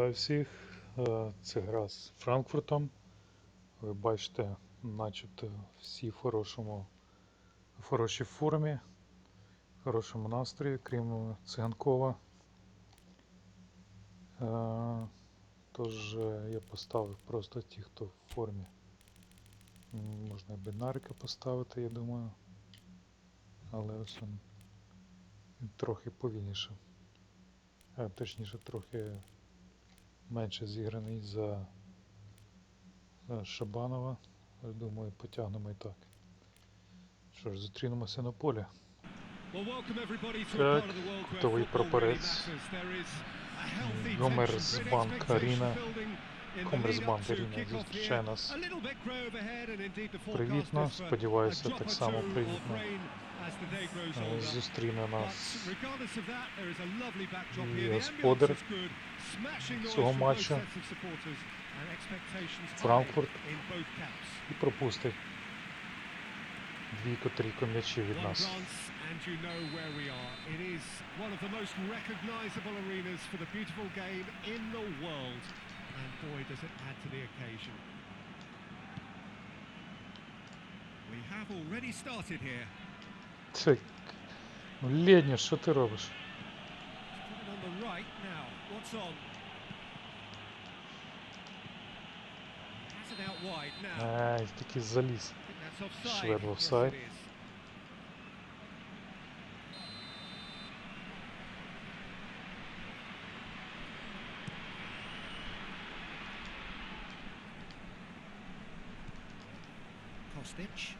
Вітаю всіх. Е, Це гра з Франкфуртом. Ви бачите, начебто всі в хорошому, в хорошій формі, в хорошому настрої, крім Циганкова. Е, Тож е, я поставив просто ті, хто в формі. Можна і Бенарика поставити, я думаю. Але ось він, трохи повільніше. Точніше, трохи менше зіграний за Шабанова. Думаю, потягнемо і так. Що ж, зустрінемося на полі. Так, готовий прапорець. Комерсбанк Аріна. Комерсбанк Аріна зустрічає нас привітно. Сподіваюся, так само привітно зустріне нас і господар цього матчу Франкфурт Франкфурт. і пропустить дві котрійко м'ячі від нас. And you know where we are. It is one of the most recognizable arenas for the beautiful game in the world. And boy, does it add to the occasion. We have already started here. Це, ну, Леня, що ти робиш? Ай, такий заліз. Швед it is. Kostic.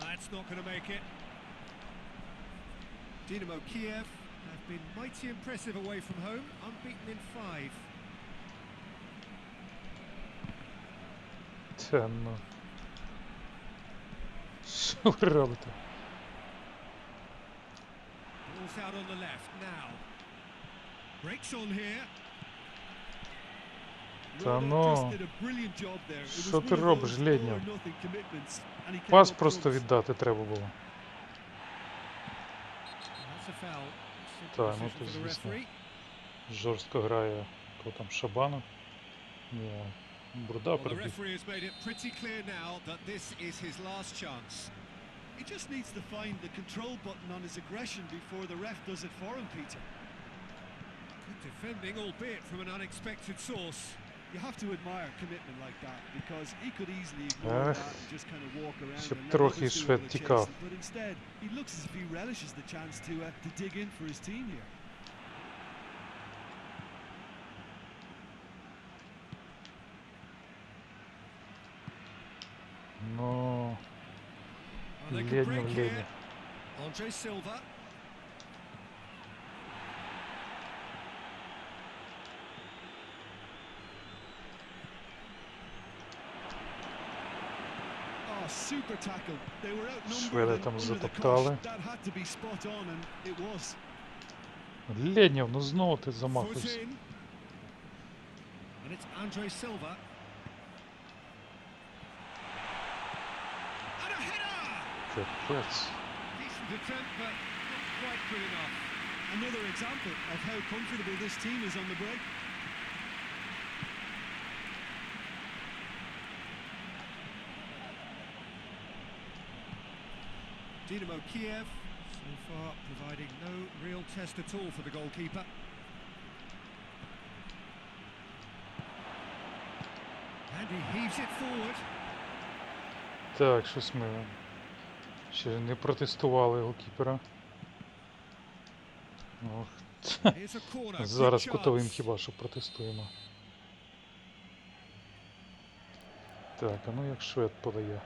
That's not going to make it. Dynamo Kiev have been mighty impressive away from home, unbeaten in five. Це ну. Що ви робите? Ball's out on the left now. Breaks on here. It was Що ти робиш, came Пас просто віддати треба було. Так, ну тут звісно. Жорстко грає хто там Шабанов. Ні, last chance. He just needs to find the control button on his aggression before the ref does it for him, Peter. Good defending, albeit from an unexpected source. You have to admire commitment like that because he could easily ignore Ех, that and just kind of walk around щоб and let трохи others do швед all the тікав. chasing. But instead, he looks as if he relishes the chance to uh, to dig in for his team here. Ну, Well, they could Леня, break Леня. here. Andre Silva. and it was. Ленєв, ну знову ти header! Капець. Another example of how comfortable this team is on the break. Dynamo Kiev, so far providing no real test at all for the goalkeeper. And he heaves it forward. Так, щось ми ще не протестували голкіпера. Ох, зараз кутовим хіба що протестуємо. Так, а ну як швед подає.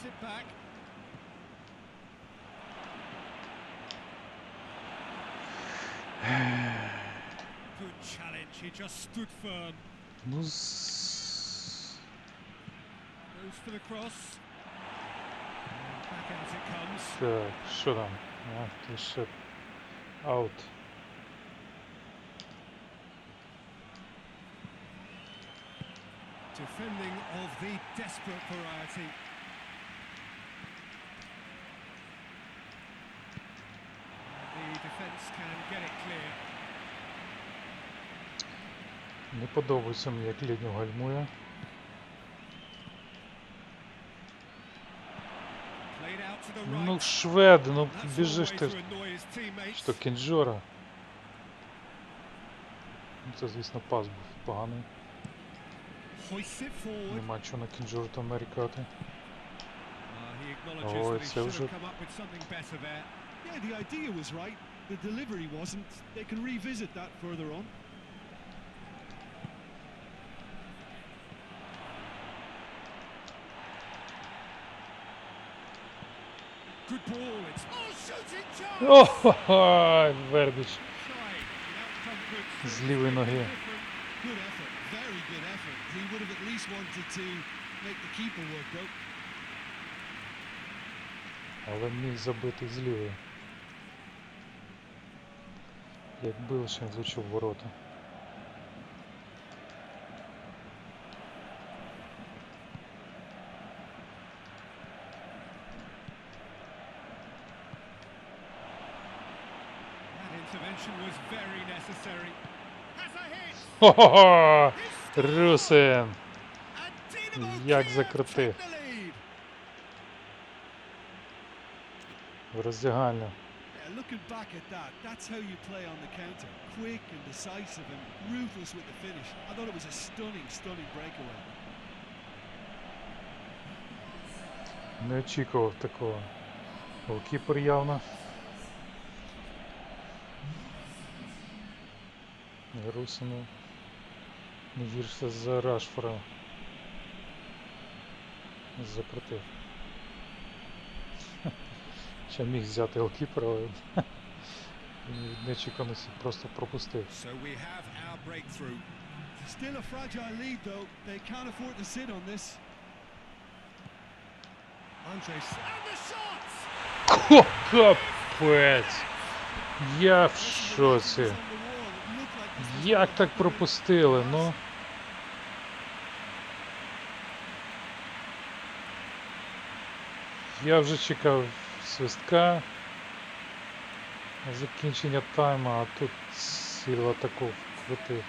Gets it back. Good challenge. He just stood firm. Ну з... Goes for the cross. And back out it comes. Так, що там? А, лише аут. Defending of the desperate variety. Не подобається мені, як лідню гальмує. Ну, швед, ну біжиш ти. Що кінжора. Ну, Це, звісно, пас був поганий. Нема чого на кінжору там нарікати. Uh, Ой, це вже- have come up with something better there. Yeah, the idea was right. The delivery wasn't. They can revisit that further on. Good ball. It's oh, shooting chance. Охо, Вербіч. Shy. The outcome could З лівої ноги. different. Good effort. Very good effort. He would have at least wanted to make the keeper work though. Але міг забити з лівої. Якби лише не влучив в ворота. Хо-хо-хо! Русин! Як закрутив. В роздягальню. Yeah, looking back at that, that's how you play on the counter. Quick and decisive and ruthless with the finish. I thought it was a stunning, stunning breakaway. Не очікував такого. Голкіпер явно. Русину не гірше за Рашфора. Закрутив. Ще міг взяти голкіпера, але від просто пропустив. So we have our breakthrough. Still a fragile lead though. They can't afford to sit on this. Andres and the shots. Ко, капець! Я в шоці. Як так пропустили? Ну. Я вже чекав свистка. Закінчення тайма, а тут Сільва таку вкрутив.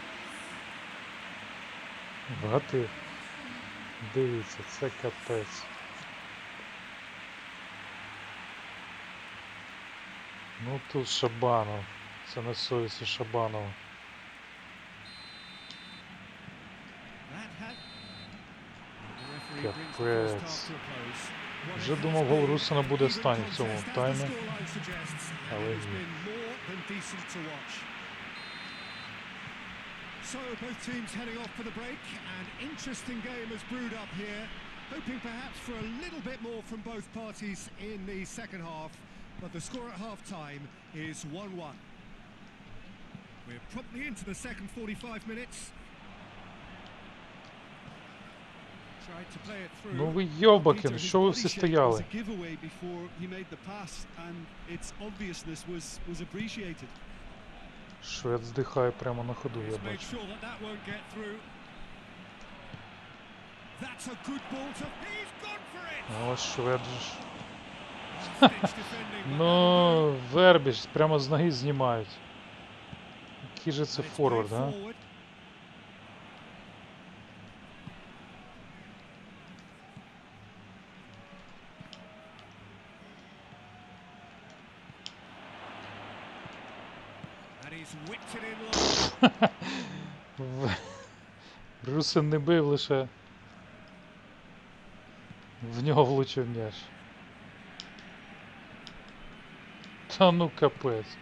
Вгатив. Дивіться, це капець. Ну тут Шабанов. Це на совісті Шабанова. Капець. half to a close. What Вже it has думав, been гол Русина буде even останній в цьому contest, as the таймі. scoreline suggests, and Але it's ні. been more than decent to watch. So both teams heading off for the break. An interesting game has brewed up here. Hoping perhaps for a little bit more from both parties in the second half. But the score at half time is 1-1. We're promptly into the second 45 minutes. Ну ви йобаки, ну що ви всі стояли? Швед здихає прямо на ходу, я бачу. Ну, ось швед же ж. Ну, Вербіч прямо з ноги знімають. Який же це форвард, а? forward. And he's whipped it in long. В- Русин не бив лише. В нього влучив м'яч. Та ну капець.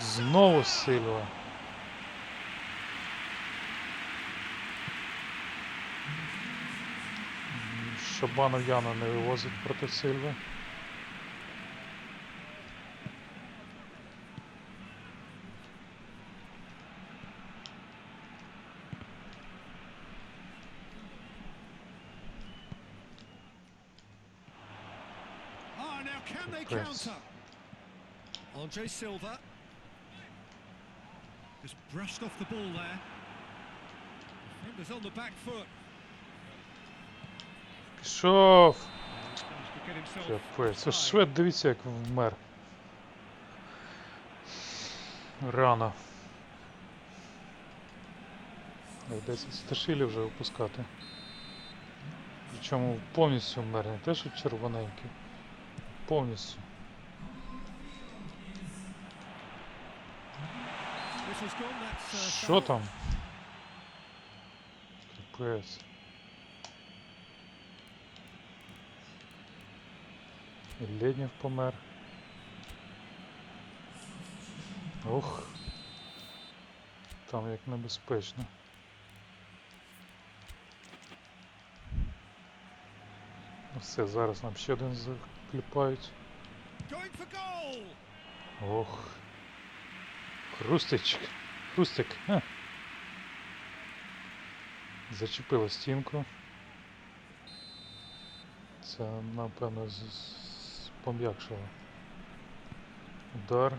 Знову! Сильва. Шабанов явно не вивозить проти Сильви. Can they counter? Andre Silva. Just brushed off the ball there. Defenders on the back foot. Пішов. Капець. Це швед, дивіться, як вмер. Рано. Доведеться сташилі вже випускати. Причому повністю вмер, не те, що червоненький. Повністю. Що там? Капець. І помер. Ох. Там як небезпечно. Ну все, зараз нам ще один goal. Ох. Хрустич. Хрустик. Ха. Зачепила стінку. Це, напевно, пом'якшило. Удар.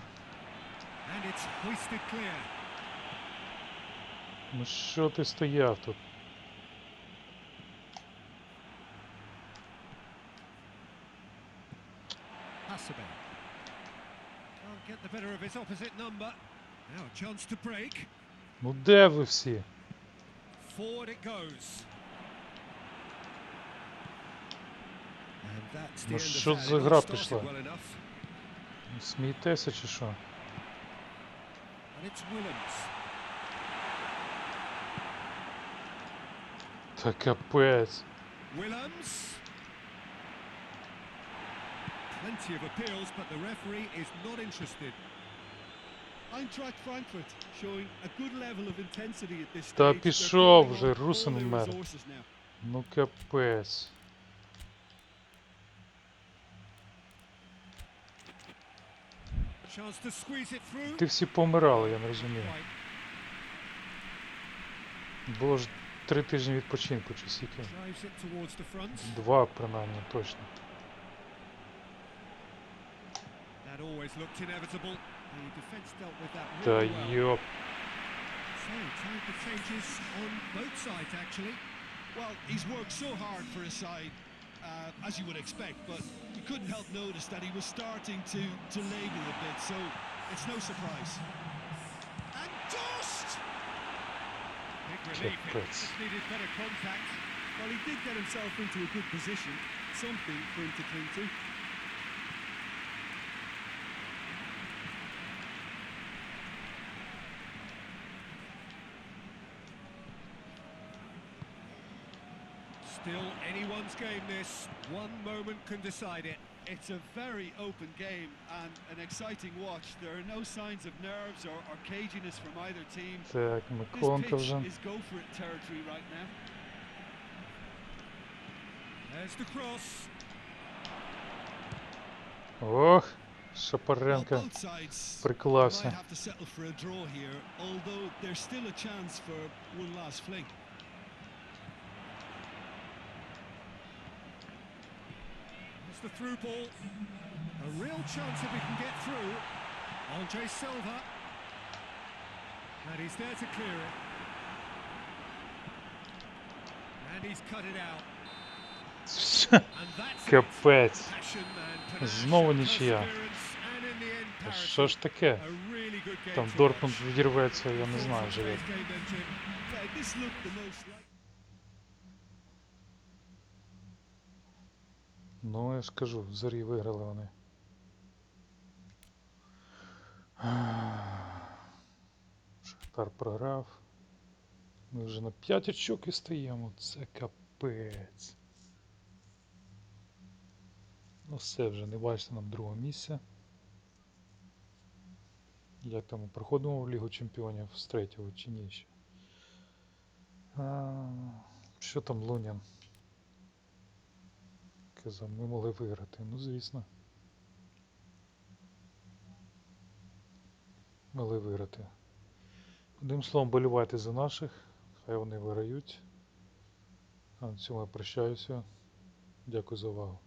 Ну що ти стояв тут? Hasebe. Can't get the better of his opposite number. Now a chance to break. Ну де ви всі? Ну що за гра пішла? well чи що? And it's Willems. Та капець. Willems. Plenty of appeals, but the referee is not interested. Eintracht Frankfurt showing a good level of intensity at this stage. They're пішов вже, Русин now. Ну капець. Ти всі помирали, я не розумію. Було ж три тижні відпочинку чи скільки? Два принаймні точно. That always looked inevitable. The defence dealt with that really well. Europe. time for changes on both sides, actually. Well, he's worked so hard for his side, uh, as you would expect, but you couldn't help notice that he was starting to, to labour a bit, so it's no surprise. And Dost! Big relief, just needed better contact. Well, he did get himself into a good position, something for him to cling to. Still anyone's game, this. One moment can decide it. It's a very open game and an exciting watch. There are no signs of nerves or, or caginess from either team. Так, This Миколенко pitch вже. is go for it territory right now. There's the cross. Ох, Well, Шапаренко both sides might приклався. have to settle for a draw here, although there's still a chance for one last fling. It's the through ball. A real chance if he can get through. Andre Silva. And he's there to clear it. And he's cut it out. And that's it. Капець. Passion and panache Знову and нічия. perseverance, and in the end, Та parity. Що ж таке? A really good game Там to Дортмунд watch. відірветься, я не Thoughts знаю on Ну, я ж кажу, зорі виграли вони. Шахтар програв. Ми вже на 5 очок і стоїмо. Це капець. Ну все вже, не бачите нам другого місця. Як там проходимо в Лігу Чемпіонів з третього чи ні ще? А, що там Лунін? Казав, ми могли виграти. Ну, звісно. Могли виграти. Одним словом, болівайте за наших. Хай вони виграють. А на цьому я прощаюся. Дякую за увагу.